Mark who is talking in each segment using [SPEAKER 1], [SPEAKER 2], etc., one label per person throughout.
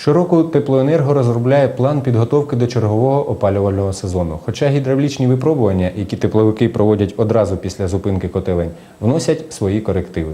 [SPEAKER 1] Щороку теплоенерго розробляє план підготовки до чергового опалювального сезону. Хоча гідравлічні випробування, які тепловики проводять одразу після зупинки котелень, вносять свої корективи.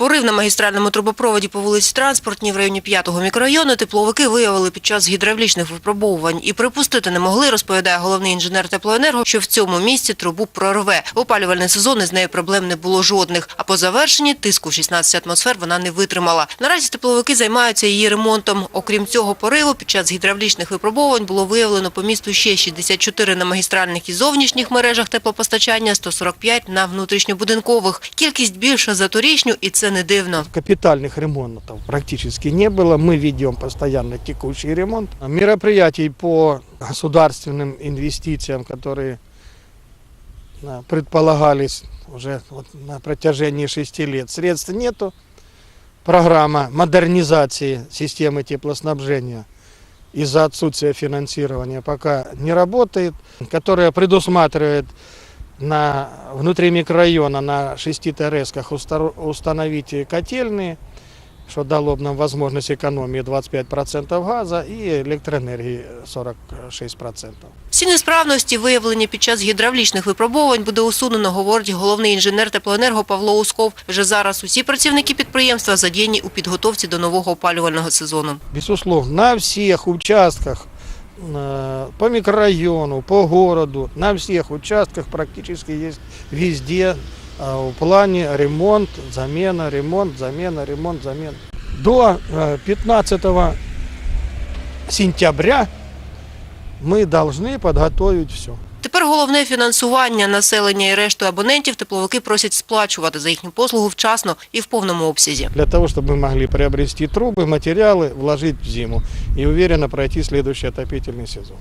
[SPEAKER 2] Порив на магістральному трубопроводі по вулиці Транспортній в районі 5-го мікрорайону тепловики виявили під час гідравлічних випробовувань і припустити не могли, розповідає головний інженер теплоенерго, що в цьому місці трубу прорве. В опалювальний сезон із нею проблем не було жодних. А по завершенні тиску в 16 атмосфер вона не витримала. Наразі тепловики займаються її ремонтом. Окрім цього пориву, під час гідравлічних випробувань було виявлено по місту ще 64 на магістральних і зовнішніх мережах теплопостачання, 145 на внутрішньобудинкових. Кількість більша за торічню, і це не дивно.
[SPEAKER 3] Капитальных ремонтов практически не было. Мы ведем постоянно текущий ремонт. Мероприятий по государственным инвестициям, которые а, предполагались уже на протяжении шести лет, средств нету. Программа модернизации системы теплоснабжения из-за отсутствия финансирования пока не работает, которая предусматривает на внутри микрорайона на шести ТРСках устар- установить котельные, что дало бы нам возможность экономии 25% газа и электроэнергии 46%.
[SPEAKER 2] Всі несправності, виявлені під час гідравлічних випробувань, буде усунено, говорить головний інженер теплоенерго Павло Усков. Вже зараз усі працівники підприємства задіяні у підготовці до нового опалювального сезону.
[SPEAKER 3] Безусловно, на всех участках э, по микрорайону, по городу, на всех участках практически есть везде э, в плане ремонт, замена, ремонт, замена, ремонт, замена. До э, 15 сентября мы должны подготовить все.
[SPEAKER 2] Тепер головне фінансування населення і решту абонентів тепловики просять сплачувати за їхню послугу вчасно і в повному обсязі.
[SPEAKER 3] Для того, чтобы мы могли приобрести трубы, материалы, вложить в зиму и уверенно пройти следующий отопительный сезон.